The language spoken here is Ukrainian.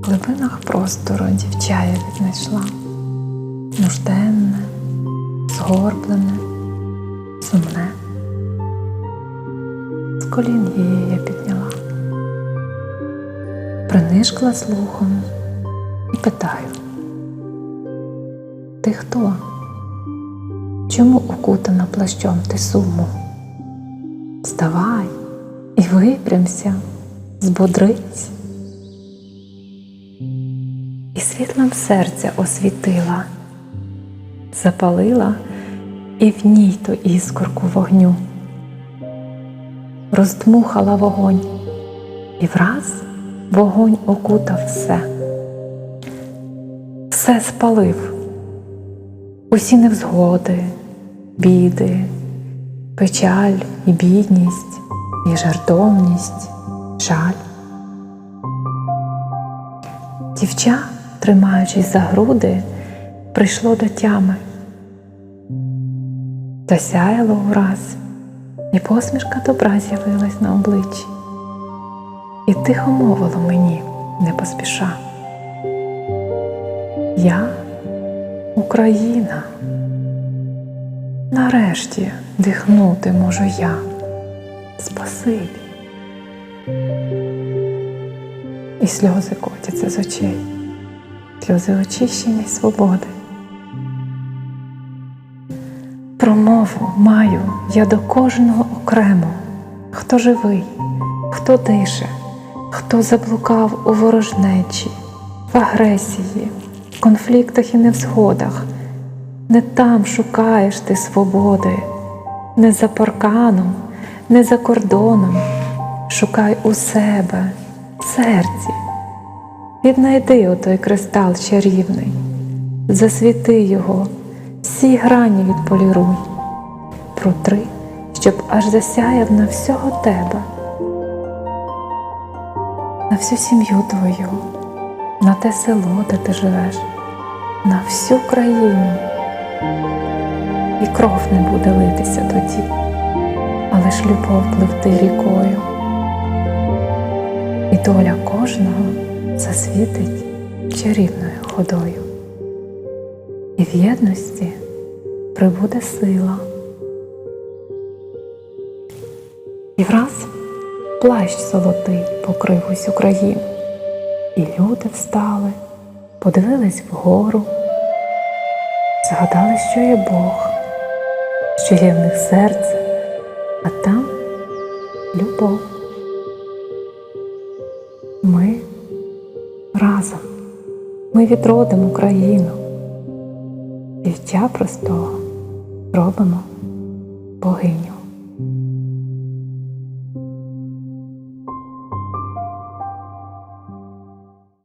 В глибинах простору дівча я віднайшла нужденне, згорблене, сумне. З колін її я підняла, принишкла слухом і питаю: Ти хто? Чому окутана плащом ти суму? Вставай і випрямся, збодрись. І світлом серця освітила, запалила і в ній ту іскорку вогню, роздмухала вогонь, і враз вогонь окутав все, все спалив, усі невзгоди, біди, печаль і бідність, і жартовність, жаль. Дівча, тримаючись за груди, прийшло до тями, засяяло ураз, і посмішка добра з'явилась на обличчі, і тихо мовило мені, не поспіша. Я Україна. Нарешті дихнути можу я. Спасибі. І сльози котяться з очей, сльози очищення й свободи. Промову маю я до кожного окремо, хто живий, хто дише, хто заблукав у ворожнечі, в агресії, в конфліктах і невзгодах. Не там шукаєш ти свободи, не за парканом, не за кордоном. Шукай у себе, в серці. Віднайди отой кристал чарівний, засвіти його, всі грані відполіруй, протри, щоб аж засяяв на всього тебе, на всю сім'ю твою, на те село, де ти живеш, на всю країну. І кров не буде литися тоді, але ж любов пливти рікою. І доля кожного засвітить чарівною ходою. І в єдності прибуде сила. І враз плащ золотий покрив усю країну. І люди встали, подивились вгору, згадали, що є Бог, що є в них серце, а там любов. Ми разом, ми відродимо Україну. дівча простого робимо богиню.